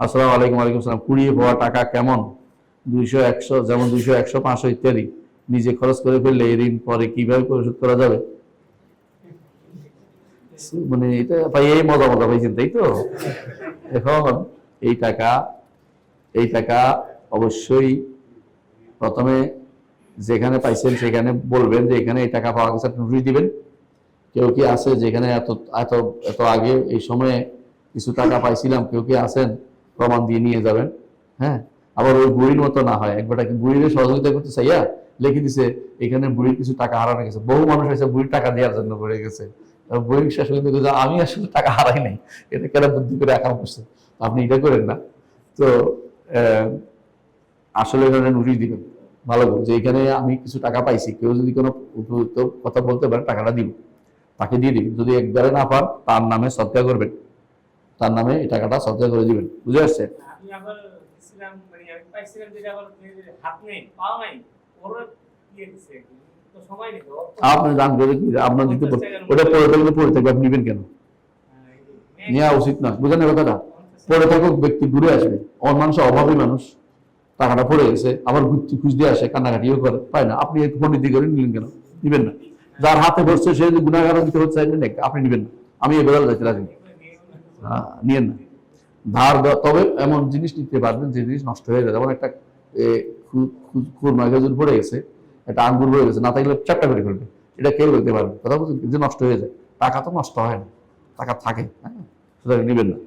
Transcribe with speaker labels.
Speaker 1: আসসালামু আলাইকুম, ওয়ালাইকুম সালাম কুড়িয়ে পাওয়া টাকা কেমন? দুইশো একশো, যেমন দুইশো একশো, পাঁচশো ইত্যাদি। নিজে খরচ করে ফেললে এই ঋণ পরে কীভাবে পরিশোধ করা যাবে? মানে এটা ভাই, এই মজা মজা পাইছেন, তাই তো? এখন এই টাকা এই টাকা অবশ্যই প্রথমে যেখানে পাইছেন সেখানে বলবেন যে এখানে এই টাকা পাওয়া গেছে নোটিশ দিবেন। কেউ কি আছে যেখানে এত এত এত আগে এই সময়ে কিছু টাকা পাইছিলাম, কেউ কি আছেন? প্রমাণ দিয়ে নিয়ে যাবেন হ্যাঁ? আবার ওই বুড়ির মতো না হয়। একবার বুড়ির সহযোগিতা করতে চাইয়া লিখে দিছে, এখানে বুড়ির কিছু টাকা হারানো গেছে। বহু মানুষ হয়েছে বুড়ির টাকা দেওয়ার জন্য পড়ে গেছে। বুড়ির পর্যন্ত আমি আসলে টাকা হারাই নাই। এটা কেন বুদ্ধি করে একা করছে? আপনি এটা করেন না। তো আসলে এখানে নোটিশ দিবেন। ভালো যে এখানে আমি কিছু টাকা পাইছি, কেউ যদি কোনো উপযুক্ত কথা বলতে পারে, টাকাটা দিব। তাকে দিয়ে দিবেন। যদি একবারে না পান, তার নামে সৎকার করবেন। তার নামে এই টাকাটা সৎকার করে দিবেন। বুঝে আসছে?
Speaker 2: মানে
Speaker 1: আপনি দান করে আপনার দিতে ওটা থাকলে থাকবে আপনি নেবেন কেন? নেওয়া উচিত না বুঝেন কথাটা? পড়ে থাকুক ব্যক্তি ঘুরে আসবে। অন মানুষ অভাবী মানুষ টাকাটা পড়ে গেছে আবার ঘুরতে খুঁজ দিয়ে আসে কান্নাকাটিও করে পায় না। আপনি পণ্ডিত করে নিলেন কেন? নিবেন না। যার হাতে বসছে সে গুণাগার দিতে হচ্ছে আপনি নিবেন না। আমি এ বেড়াল যাচ্ছি রাজি হ্যাঁ, নিয়েন না। ধার তবে এমন জিনিস নিতে পারবেন যে জিনিস নষ্ট হয়ে যায়। যেমন একটা খুরমা গাজর পড়ে গেছে, একটা আঙ্গুর পড়ে গেছে, না থাকলে চারটা করে ফেলবে। এটা কেউ বলতে পারবে কথা বলছেন যে নষ্ট হয়ে যায়, টাকা তো নষ্ট হয় না, টাকা থাকে হ্যাঁ? সুতরাং নিবেন না।